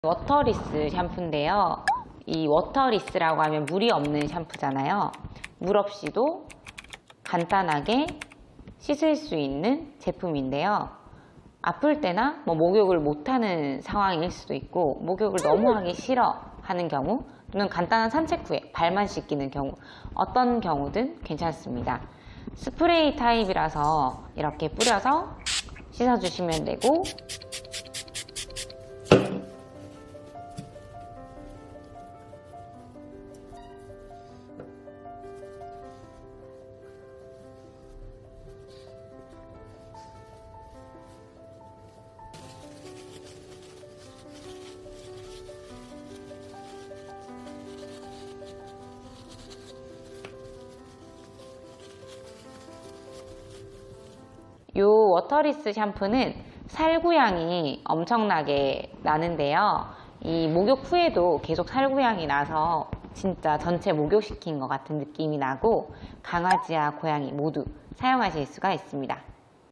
워터리스 샴푸인데요. 이 워터리스라고 하면 물이 없는 샴푸잖아요. 물 없이도 간단하게 씻을 수 있는 제품인데요. 아플 때나 뭐 목욕을 못하는 상황일 수도 있고 목욕을 너무 하기 싫어 하는 경우 또는 간단한 산책 후에 발만 씻기는 경우 어떤 경우든 괜찮습니다. 스프레이 타입이라서 이렇게 뿌려서 씻어주시면 되고 이 워터리스 샴푸는 살구향이 엄청나게 나는데요. 이 목욕 후에도 계속 살구향이 나서 진짜 전체 목욕시킨 것 같은 느낌이 나고 강아지와 고양이 모두 사용하실 수가 있습니다.